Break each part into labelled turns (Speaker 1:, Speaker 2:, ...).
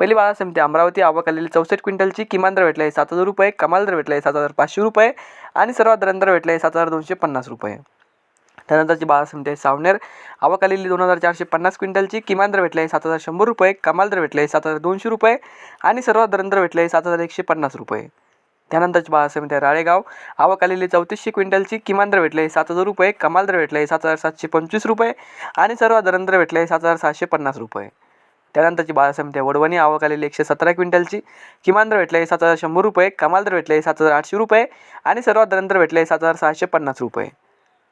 Speaker 1: पहिली बाजार समिती अमरावती आवक आलेली चौसष्ट क्विंटलची किमान दर भेटला आहे सात हजार रुपये कमाल दर भेटला आहे सात हजार पाचशे रुपये आणि सर्वात दर भेटला आहे सात हजार दोनशे पन्नास रुपये. त्यानंतरची बाजार समिती आहे सावनेर. आवक आलेली दोन हजार चारशे पन्नास क्विंटलची किमान दर भेटला आहे सात हजार शंभर रुपये कमाल दर भेटला आहे सात हजार दोनशे रुपये आणि सर्वात दरंदर भेटला आहे सात हजार एकशे पन्नास रुपये. त्यानंतरची बाजार समिती आहे राळेगाव. आवक आलेली चौतीसशे क्विंटलची किमान दर भेटले आहे सात हजार रुपये कमाल दर भेटला आहे सात हजार सातशे पंचवीस रुपये आणि सर्वात दरंदर भेटले आहे सात हजार सहाशे पन्नास रुपये. त्यानंतरची बाजार समिती आहे. वडवणी आवक आलेली एकशे सतरा क्विंटलची. किमान दर भेटले सात हजार शंभर रुपये. कमाल दर भेटले सात हजार आठशे रुपये. आणि सर्वात दर भेटले सात हजार सहाशे पन्नास रुपये.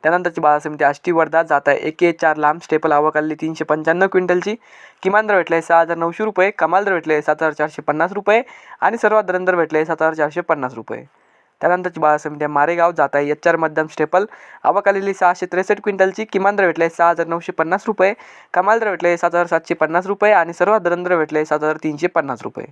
Speaker 1: त्यानंतरची बाजार समिती आष्टी वर्धा जात आहे. एक ए चार लांब स्टेपल आवक आलेली तीनशे पंच्याण्णव क्विंटलची. किमान दर भेटले आहे सहा हजार नऊशे रुपये. कमाल दर भेटले सात हजार चारशे पन्नास रुपये. आणि सर्वात दर भेटले सात हजार चारशे पन्नास रुपये. त्यानंतरची बाजार समिती आहे मारेगाव जात आहे एच आर मध्यम स्टेपल आवक आलेली सहाशे त्रेसष्ट क्विंटलची किमान दर भेटले आहे सहा हजार नऊशे पन्नास रुपये कमाल दर भेटले सात हजार सातशे पन्नास रुपये आणि सर्वात दर भेटले सात हजार तीनशे पन्नास रुपये.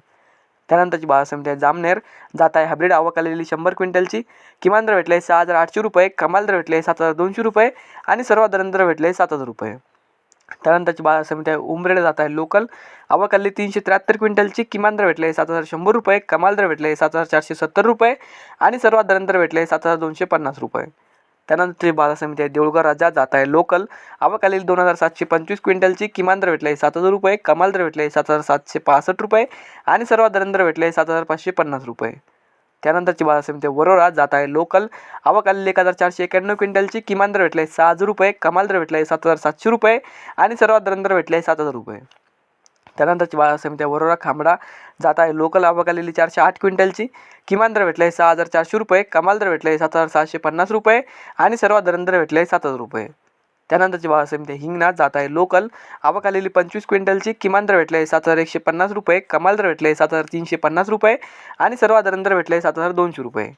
Speaker 1: त्यानंतरची बाजार समिती आहे जामनेर जात आहे हायब्रिड आवक आलेली शंभर क्विंटलची किमान दर भेटले सहा हजार आठशे रुपये कमाल दर भेटले सात हजार दोनशे रुपये आणि सर्वात दर भेटले सात हजार रुपये. त्यानंतरची बाजार समिती आहे उमरेड जात आहे लोकल आवक तीनशे त्र्याहत्तर क्विंटलची. किमान दर भेटले सात हजार शंभर रुपये. कमाल दर भेटले सात हजार चारशे सत्तर रुपये. आणि सर्वात दर भेटले सात हजार दोनशे पन्नास रुपये. त्यानंतरची बाजार समिती आहे देऊळगाव राजा जात आहे. लोकल आवक दोन हजार सातशे पंचवीस क्विंटलची. किमान दर भेटले सात हजार रुपये. कमाल दर भेटले सात हजार सातशे पासष्ट रुपये. आणि सर्वात दर भेटले सात हजार पाचशे पन्नास रुपये. त्यानंतरची बाजार समिती आहे. वरोरा जात आहे. लोकल आवक आलेली एक हजार चारशे एक्याण्णव क्विंटलची किमान दर भेटले आहे सहा हजार रुपये. कमाल दर भेटले आहे सात हजार सातशे रुपये. आणि सर्वात दर भेटले आहे सात हजार रुपये. त्यानंतरची बाजार समिती वरोरा खांबडा जात आहे. लोकल आवक आलेली चारशे आठ क्विंटलची किमान दर भेटले आहे सहा हजार चारशे रुपये. कमाल दर भेटले आहे सात हजार सहाशे पन्नास रुपये. आणि सर्वात दर भेटले आहे सात हजार रुपये. त्यानंतरची भाव समिती आहे हिंगणा जात आहे लोकल आवक आलेली पंचवीस क्विंटलची किमान दर भेटले आहे सात हजार एकशे पन्नास रुपये कमाल दर भेटले आहे सात हजार तीनशे पन्नास रुपये आणि सर्वाधारण दर भेटले आहे सात हजार दोनशे रुपये.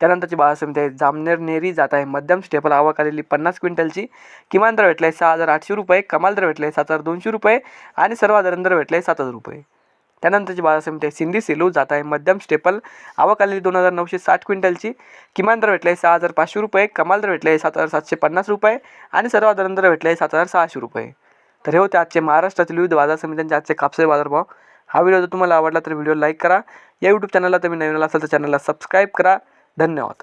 Speaker 1: त्यानंतरची बाजार समिती आहे जामनेर नेरी जात आहे मध्यम स्टेपल आवक आलेली पन्नास क्विंटलची किमान दर भेटले आहे सहा हजार आठशे रुपये कमाल दर भेटले आहे सात हजार दोनशे रुपये आणि सर्वाधारण दर भेटले आहे सात हजार रुपये. त्यानंतरची बाजार समिती आहे सिंधी सेलू जात आहे मध्यम स्टेपल आवक आलेली दोन हजार नऊशे साठ क्विंटलची किमान दर भेटले आहे सहा हजार पाचशे रुपये कमाल दर भेटले आहे सात हजार सातशे पन्नास रुपये आणि सर्वात दर भेटले आहे सात हजार सहाशे रुपये. तर हे होते आजचे महाराष्ट्रातील विविध बाजार समित्यांचे आजचे कापसाचे बाजारभाव. हा व्हिडिओ जर तुम्हाला आवडला तर व्हिडिओ लाईक करा. या यूट्यूब चॅनलला तुम्ही नवीन असाल तर चॅनलला सबस्क्राईब करा. धन्यवाद.